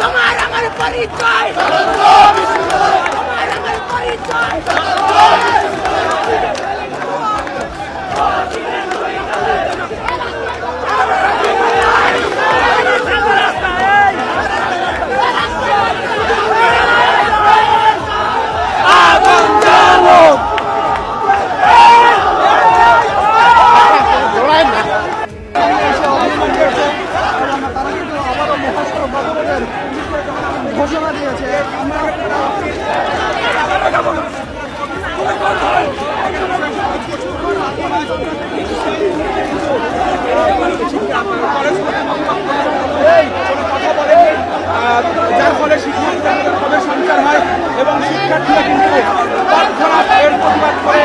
তোমার আমার পরিচয়। তোমার আমার পরিচয়। ঘোষণা দিয়েছে। যার ফলে শিক্ষার্থীদের সঞ্চার হয় এবং শিক্ষার্থীরা কিন্তু তৎক্ষণাৎ এর প্রতিবাদ করে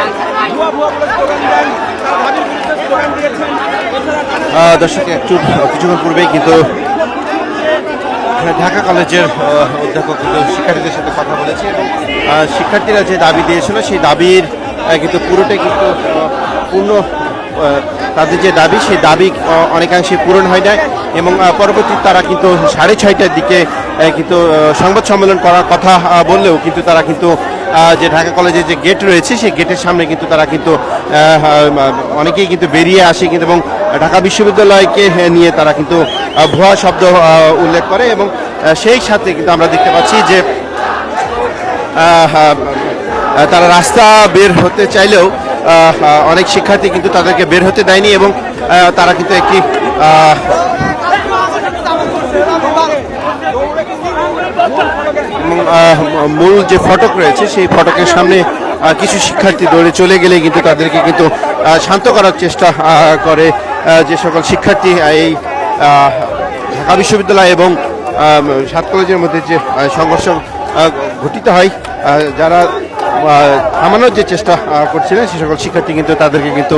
ভুয়া ভুয়া বলে স্লোগান দেন তার দাবির বিরুদ্ধে স্লোগান দিয়েছেন। দর্শক একটু কিছুক্ষণ পূর্বেই কিন্তু ঢাকা কলেজের অধ্যাপক শিক্ষার্থীদের সাথে কথা বলেছে এবং শিক্ষার্থীরা যে দাবি দিয়েছিল সেই দাবির কিন্তু পুরোটাই কিন্তু পূর্ণ তাদের যে দাবি সেই দাবি অনেকাংশে পূরণ হয় নাই এবং পরবর্তী তারা কিন্তু সাড়ে ছয়টার দিকে কিন্তু সংবাদ সম্মেলন করার কথা বললেও কিন্তু তারা কিন্তু যে ঢাকা কলেজের যে গেট রয়েছে সেই গেটের সামনে কিন্তু তারা কিন্তু অনেকেই কিন্তু বেরিয়ে আসে কিন্তু এবং ঢাকা বিশ্ববিদ্যালয়কে নিয়ে তারা কিন্তু ভুয়া শব্দ উল্লেখ করে এবং সেই সাথে কিন্তু আমরা দেখতে পাচ্ছি যে তারা রাস্তা বের হতে চাইলেও অনেক শিক্ষার্থী কিন্তু তাদেরকে বের হতে দেয়নি এবং তারা কিন্তু একটি মূল যে ফটক রয়েছে, সেই ফটকের সামনে কিছু শিক্ষার্থী দৌড়ে চলে গেলে কিন্তু তাদেরকে কিন্তু শান্ত করার চেষ্টা করে যে সকল শিক্ষার্থী এই ঢাকা বিশ্ববিদ্যালয় এবং সাত কলেজের মধ্যে যে সংঘর্ষ ঘটিত হয় যারা থামানোর যে চেষ্টা করছিলেন, সে সকল শিক্ষার্থী কিন্তু তাদেরকে কিন্তু